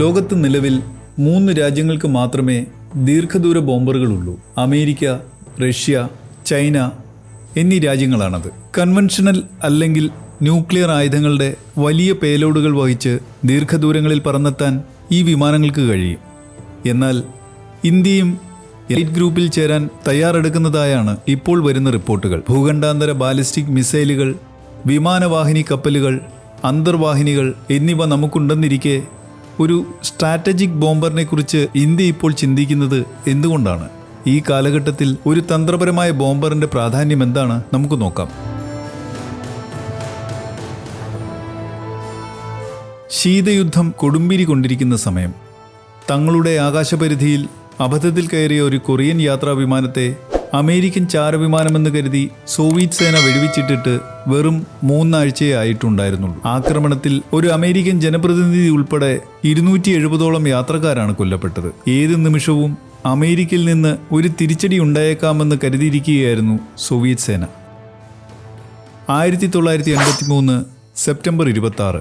ലോകത്ത് നിലവിൽ മൂന്ന് രാജ്യങ്ങൾക്ക് മാത്രമേ ദീർഘദൂര ബോംബറുകളുള്ളൂ. അമേരിക്ക റഷ്യ ചൈന എന്നീ രാജ്യങ്ങളാണത്. കൺവെൻഷണൽ അല്ലെങ്കിൽ ന്യൂക്ലിയർ ആയുധങ്ങളുടെ വലിയ പേലോഡുകൾ വഹിച്ച് ദീർഘദൂരങ്ങളിൽ പറന്നെത്താൻ ഈ വിമാനങ്ങൾക്ക് കഴിയും. എന്നാൽ ഇന്ത്യയും എലൈറ്റ് ഗ്രൂപ്പിൽ ചേരാൻ തയ്യാറെടുക്കുന്നതായാണ് ഇപ്പോൾ വരുന്ന റിപ്പോർട്ടുകൾ. ഭൂഖണ്ഡാന്തര ബാലിസ്റ്റിക് മിസൈലുകൾ വിമാനവാഹിനി കപ്പലുകൾ അന്തർവാഹിനികൾ എന്നിവ നമുക്കുണ്ടെന്നിരിക്കെ ഒരു സ്ട്രാറ്റജിക് ബോംബറിനെ കുറിച്ച് ഇന്ത്യ ഇപ്പോൾ ചിന്തിക്കുന്നത് എന്തുകൊണ്ടാണ്? ഈ കാലഘട്ടത്തിൽ ഒരു തന്ത്രപരമായ ബോംബറിന്റെ പ്രാധാന്യം എന്താണ്? നമുക്ക് നോക്കാം. ശീതയുദ്ധം കൊടുമ്പിരി കൊണ്ടിരിക്കുന്ന സമയം. തങ്ങളുടെ ആകാശപരിധിയിൽ അബദ്ധത്തിൽ കയറിയ ഒരു കൊറിയൻ യാത്രാ വിമാനത്തെ അമേരിക്കൻ ചാരവിമാനമെന്ന് കരുതി സോവിയറ്റ് സേന വെടിവെച്ചിട്ടിട്ട് വെറും മൂന്നാഴ്ചയേ ആയിട്ടുണ്ടായിരുന്നുള്ളൂ. ആക്രമണത്തിൽ ഒരു അമേരിക്കൻ ജനപ്രതിനിധി ഉൾപ്പെടെ ഇരുന്നൂറ്റി എഴുപതോളം യാത്രക്കാരാണ് കൊല്ലപ്പെട്ടത്. ഏത് നിമിഷവും അമേരിക്കയിൽ നിന്ന് ഒരു തിരിച്ചടി ഉണ്ടായേക്കാമെന്ന് കരുതിയിരിക്കുകയായിരുന്നു സോവിയറ്റ് സേന. ആയിരത്തി തൊള്ളായിരത്തി എൺപത്തി മൂന്ന് സെപ്റ്റംബർ ഇരുപത്തി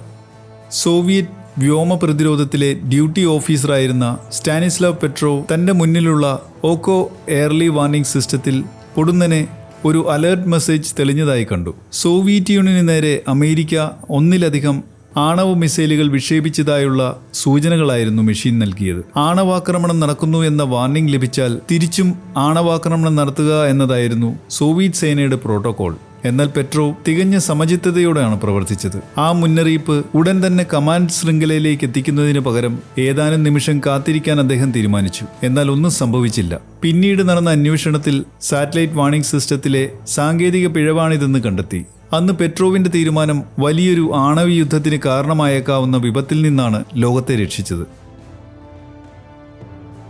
സോവിയറ്റ് വ്യോമ പ്രതിരോധത്തിലെ ഡ്യൂട്ടി ഓഫീസറായിരുന്ന സ്റ്റാനിസ്ലാവ് പെട്രോ തന്റെ മുന്നിലുള്ള ഓക്കോ എയർലി വാർണിംഗ് സിസ്റ്റത്തിൽ പൊടുന്നനെ ഒരു അലേർട്ട് മെസ്സേജ് തെളിഞ്ഞതായി കണ്ടു. സോവിയറ്റ് യൂണിയന് നേരെ അമേരിക്ക ഒന്നിലധികം ആണവ മിസൈലുകൾ വിക്ഷേപിച്ചതായുള്ള സൂചനകളായിരുന്നു മെഷീൻ നൽകിയത്. ആണവാക്രമണം നടക്കുന്നു എന്ന വാർണിംഗ് ലഭിച്ചാൽ തിരിച്ചും ആണവാക്രമണം നടത്തുക എന്നതായിരുന്നു സോവിയറ്റ് സേനയുടെ പ്രോട്ടോകോൾ. എന്നാൽ പെട്രോ തികഞ്ഞ സമചിത്തതയോടെയാണ് പ്രവർത്തിച്ചത്. ആ മുന്നറിയിപ്പ് ഉടൻ തന്നെ കമാൻഡ് ശൃംഖലയിലേക്ക് എത്തിക്കുന്നതിന് പകരം ഏതാനും നിമിഷം കാത്തിരിക്കാൻ അദ്ദേഹം തീരുമാനിച്ചു. എന്നാൽ ഒന്നും സംഭവിച്ചില്ല. പിന്നീട് നടന്ന അന്വേഷണത്തിൽ സാറ്റലൈറ്റ് വാണിംഗ് സിസ്റ്റത്തിലെ സാങ്കേതിക പിഴവാണിതെന്ന് കണ്ടെത്തി. അന്ന് പെട്രോവിന്റെ തീരുമാനം വലിയൊരു ആണവ യുദ്ധത്തിന് കാരണമായേക്കാവുന്ന വിപത്തിൽ നിന്നാണ് ലോകത്തെ രക്ഷിച്ചത്.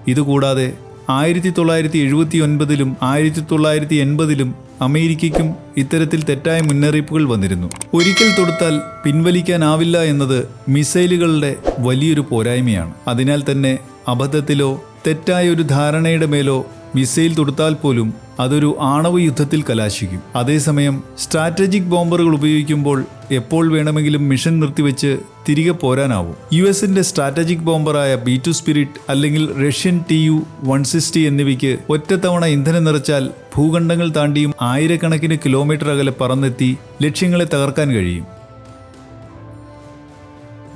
ഇതുകൂടാതെ ആയിരത്തി തൊള്ളായിരത്തി എഴുപത്തി ഒൻപതിലും ആയിരത്തി തൊള്ളായിരത്തി എൺപതിലും അമേരിക്കയ്ക്കും ഇത്തരത്തിൽ തെറ്റായ മുന്നറിയിപ്പുകൾ വന്നിരുന്നു. ഒരിക്കൽ തൊടുത്താൽ പിൻവലിക്കാനാവില്ല എന്നത് മിസൈലുകളുടെ വലിയൊരു പോരായ്മയാണ്. അതിനാൽ തന്നെ അബദ്ധത്തിലോ തെറ്റായ ഒരു ധാരണയുടെ മേലോ മിസൈൽ തൊടുത്താൽ പോലും അതൊരു ആണവ യുദ്ധത്തിൽ കലാശിക്കും. അതേസമയം സ്ട്രാറ്റജിക് ബോംബറുകൾ ഉപയോഗിക്കുമ്പോൾ എപ്പോൾ വേണമെങ്കിലും മിഷൻ നിർത്തിവെച്ച് തിരികെ പോരാനാവും. യു എസിന്റെ സ്ട്രാറ്റജിക് ബോംബറായ ബി ടു സ്പിരിറ്റ് അല്ലെങ്കിൽ Russian T U one sixty എന്നിവയ്ക്ക് ഒറ്റത്തവണ ഇന്ധനം നിറച്ചാൽ ഭൂഖണ്ഡങ്ങൾ താണ്ടിയും ആയിരക്കണക്കിന് കിലോമീറ്റർ അകലെ പറന്നെത്തി ലക്ഷ്യങ്ങളെ തകർക്കാൻ കഴിയും.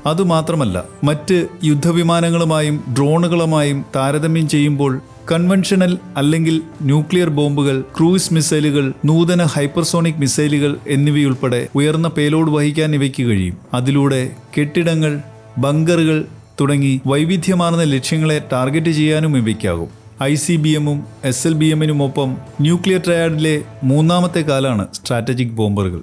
അതുമാത്രമല്ല മറ്റ് യുദ്ധവിമാനങ്ങളുമായും ഡ്രോണുകളുമായും താരതമ്യം ചെയ്യുമ്പോൾ കൺവെൻഷണൽ അല്ലെങ്കിൽ ന്യൂക്ലിയർ ബോംബുകൾ ക്രൂയിസ് മിസൈലുകൾ നൂതന ഹൈപ്പർസോണിക് മിസൈലുകൾ എന്നിവയുൾപ്പെടെ ഉയർന്ന പേലോഡ് വഹിക്കാൻ ഇവയ്ക്ക് കഴിയും. അതിലൂടെ കെട്ടിടങ്ങൾ ബങ്കറുകൾ തുടങ്ങി വൈവിധ്യമാർന്ന ലക്ഷ്യങ്ങളെ ടാർഗറ്റ് ചെയ്യാനും ഇവയ്ക്കാകും. ഐ സി ബി എമ്മും എസ് എൽ ബി എമ്മിനുമൊപ്പം ന്യൂക്ലിയർ ട്രയാഡിലെ മൂന്നാമത്തെ കാലാണ് സ്ട്രാറ്റജിക് ബോംബറുകൾ.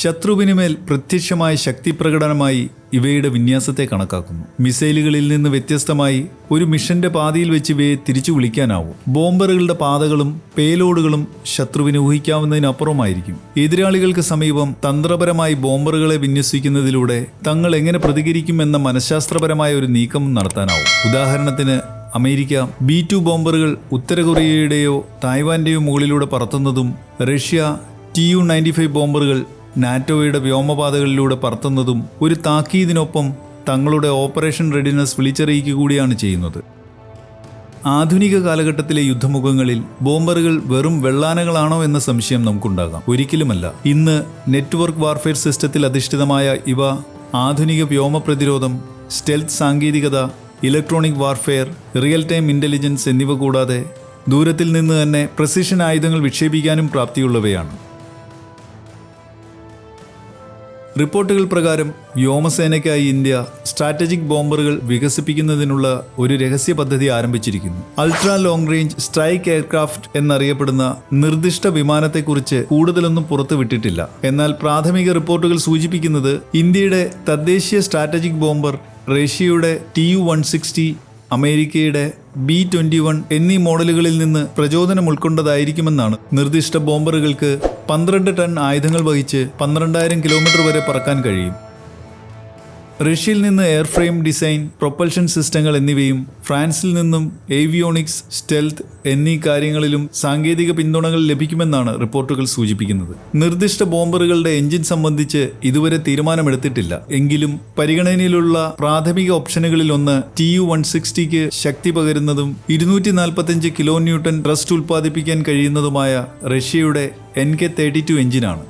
ശത്രുവിനുമേൽ പ്രത്യക്ഷമായ ശക്തി പ്രകടനമായി ഇവയുടെ വിന്യാസത്തെ കണക്കാക്കുന്നു. മിസൈലുകളിൽ നിന്ന് വ്യത്യസ്തമായി ഒരു മിഷന്റെ പാതിയിൽ വെച്ച് ഇവയെ തിരിച്ചു വിളിക്കാനാവും. ബോംബറുകളുടെ പാതകളും പേലോഡുകളും ശത്രുവിന് ഊഹിക്കാവുന്നതിനപ്പുറമായിരിക്കും. എതിരാളികൾക്ക് സമീപം തന്ത്രപരമായി ബോംബറുകളെ വിന്യസിക്കുന്നതിലൂടെ തങ്ങൾ എങ്ങനെ പ്രതികരിക്കുമെന്ന മനഃശാസ്ത്രപരമായ ഒരു നീക്കം നടത്താനാവും. ഉദാഹരണത്തിന് അമേരിക്ക ബി ടു ബോംബറുകൾ ഉത്തര കൊറിയയുടെയോ തായ്വാന്റെയോ മുകളിലൂടെ പറത്തുന്നതും Russia T U ninety five ബോംബറുകൾ നാറ്റോയുടെ വ്യോമപാതകളിലൂടെ പറത്തുന്നതും ഒരു താക്കീതിനൊപ്പം തങ്ങളുടെ ഓപ്പറേഷൻ റെഡിനെസ് വിളിച്ചറിയിക്കുക കൂടിയാണ് ചെയ്യുന്നത്. ആധുനിക കാലഘട്ടത്തിലെ യുദ്ധമുഖങ്ങളിൽ ബോംബറുകൾ വെറും വെള്ളാനകളാണോ എന്ന സംശയം നമുക്കുണ്ടാകാം. ഒരിക്കലുമല്ല. ഇന്ന് നെറ്റ്വർക്ക് വാർഫെയർ സിസ്റ്റത്തിൽ അധിഷ്ഠിതമായ ഇവ ആധുനിക വ്യോമ പ്രതിരോധം സ്റ്റെൽത്ത് സാങ്കേതികത electronic warfare real time intelligence എന്നിവ കൂടാതെ ദൂരത്തിൽ നിന്ന് തന്നെ പ്രസിഷൻ ആയുധങ്ങൾ വിക്ഷേപിക്കാനും പ്രാപ്തിയുള്ളവയാണ്. റിപ്പോർട്ടുകൾ പ്രകാരം വ്യോമസേനയ്ക്കായി ഇന്ത്യ സ്ട്രാറ്റജിക് ബോംബറുകൾ വികസിപ്പിക്കുന്നതിനുള്ള ഒരു രഹസ്യ പദ്ധതി ആരംഭിച്ചിരിക്കുന്നു. Ultra long range strike aircraft എന്നറിയപ്പെടുന്ന നിർദ്ദിഷ്ട വിമാനത്തെക്കുറിച്ച് കൂടുതലൊന്നും പുറത്തുവിട്ടിട്ടില്ല. എന്നാൽ പ്രാഥമിക റിപ്പോർട്ടുകൾ സൂചിപ്പിക്കുന്നത് ഇന്ത്യയുടെ തദ്ദേശീയ സ്ട്രാറ്റജിക് ബോംബർ റഷ്യയുടെ ടി യു വൺ സിക്സ്റ്റി അമേരിക്കയുടെ ബി ട്വന്റി വൺ എന്നീ മോഡലുകളിൽ നിന്ന് പ്രചോദനം ഉൾക്കൊണ്ടതായിരിക്കുമെന്നാണ് നിർദ്ദിഷ്ട ബോംബറുകൾക്ക് പന്ത്രണ്ട് ടൺ ആയുധങ്ങൾ വഹിച്ച് പന്ത്രണ്ടായിരം കിലോമീറ്റർ വരെ പറക്കാൻ കഴിയും. റഷ്യയിൽ നിന്ന് എയർഫ്രെയിം ഡിസൈൻ പ്രൊപ്പൽഷൻ സിസ്റ്റങ്ങൾ എന്നിവയും ഫ്രാൻസിൽ നിന്നും ഏവിയോണിക്സ് സ്റ്റെൽത്ത് എന്നീ കാര്യങ്ങളിലും സാങ്കേതിക പിന്തുണകൾ ലഭിക്കുമെന്നാണ് റിപ്പോർട്ടുകൾ സൂചിപ്പിക്കുന്നത്. നിർദ്ദിഷ്ട ബോംബറുകളുടെ എഞ്ചിൻ സംബന്ധിച്ച് ഇതുവരെ തീരുമാനമെടുത്തിട്ടില്ല. എങ്കിലും പരിഗണനയിലുള്ള പ്രാഥമിക ഓപ്ഷനുകളിൽ ഒന്ന് ടി യു വൺ സിക്സ്റ്റിക്ക് ശക്തി പകരുന്നതും ഇരുന്നൂറ്റി നാൽപ്പത്തഞ്ച് കിലോ ന്യൂട്ടൺ ട്രസ്റ്റ് ഉൽപ്പാദിപ്പിക്കാൻ കഴിയുന്നതുമായ റഷ്യയുടെ എൻ കെ തേർട്ടി ടു എഞ്ചിനാണ്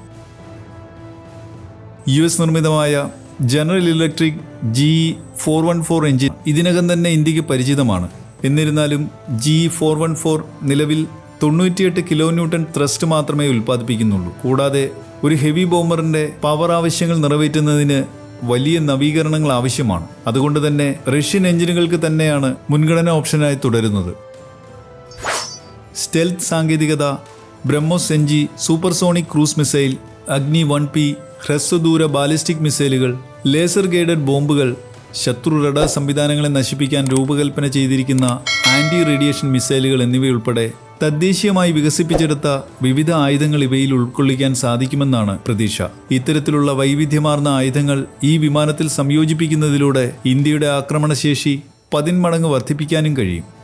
യു എസ് നിർമ്മിതമായ general electric G four one four engine ഇതിനകം തന്നെ ഇന്ത്യയ്ക്ക് പരിചിതമാണ്. എന്നിരുന്നാലും ജി ഫോർ വൺ ഫോർ നിലവിൽ തൊണ്ണൂറ്റിയെട്ട് കിലോ ന്യൂട്ടൺ ത്രസ്റ്റ് മാത്രമേ ഉൽപ്പാദിപ്പിക്കുന്നുള്ളൂ. കൂടാതെ ഒരു ഹെവി ബോംബറിന്റെ പവർ ആവശ്യങ്ങൾ നിറവേറ്റുന്നതിന് വലിയ നവീകരണങ്ങൾ ആവശ്യമാണ്. അതുകൊണ്ട് തന്നെ റഷ്യൻ എഞ്ചിനുകൾക്ക് തന്നെയാണ് മുൻഗണന ഓപ്ഷനായി തുടരുന്നത്. സ്റ്റെൽത്ത് സാങ്കേതികത BrahMos G supersonic cruise missile Agni one P ഹ്രസ്വദൂര ballistic മിസൈലുകൾ ലേസർ ഗൈഡഡ് ബോംബുകൾ ശത്രു റഡാർ സംവിധാനങ്ങളെ നശിപ്പിക്കാൻ രൂപകൽപ്പന ചെയ്തിരിക്കുന്ന ആന്റി റേഡിയേഷൻ മിസൈലുകൾ എന്നിവയുൾപ്പെടെ തദ്ദേശീയമായി വികസിപ്പിച്ചെടുത്ത വിവിധ ആയുധങ്ങൾ ഇവയിൽ ഉൾക്കൊള്ളിക്കാൻ സാധിക്കുമെന്നാണ് പ്രതീക്ഷ. ഇത്തരത്തിലുള്ള വൈവിധ്യമാർന്ന ആയുധങ്ങൾ ഈ വിമാനത്തിൽ സംയോജിപ്പിക്കുന്നതിലൂടെ ഇന്ത്യയുടെ ആക്രമണശേഷി പതിന്മടങ്ങ് വർദ്ധിപ്പിക്കാനും കഴിയും.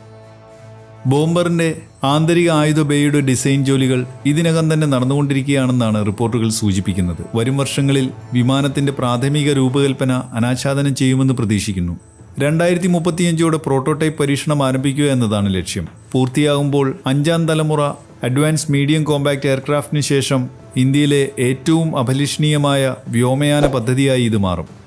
ബോംബറിന്റെ ആന്തരിക ആയുധ ബേയുടെ ഡിസൈൻ ജോലികൾ ഇതിനകം തന്നെ നടന്നുകൊണ്ടിരിക്കുകയാണെന്നാണ് റിപ്പോർട്ടുകൾ സൂചിപ്പിക്കുന്നത്. വരും വർഷങ്ങളിൽ വിമാനത്തിന്റെ പ്രാഥമിക രൂപകൽപ്പന അനാച്ഛാദനം ചെയ്യുമെന്ന് പ്രതീക്ഷിക്കുന്നു. രണ്ടായിരത്തി മുപ്പത്തിയഞ്ചോടെ പ്രോട്ടോടൈപ്പ് പരീക്ഷണം ആരംഭിക്കുക എന്നതാണ് ലക്ഷ്യം. പൂർത്തിയാകുമ്പോൾ അഞ്ചാം തലമുറ അഡ്വാൻസ് മീഡിയം കോമ്പാക്ട് എയർക്രാഫ്റ്റിന് ശേഷം ഇന്ത്യയിലെ ഏറ്റവും അഭിലഷണീയമായ വ്യോമയാന പദ്ധതിയായി ഇത് മാറും.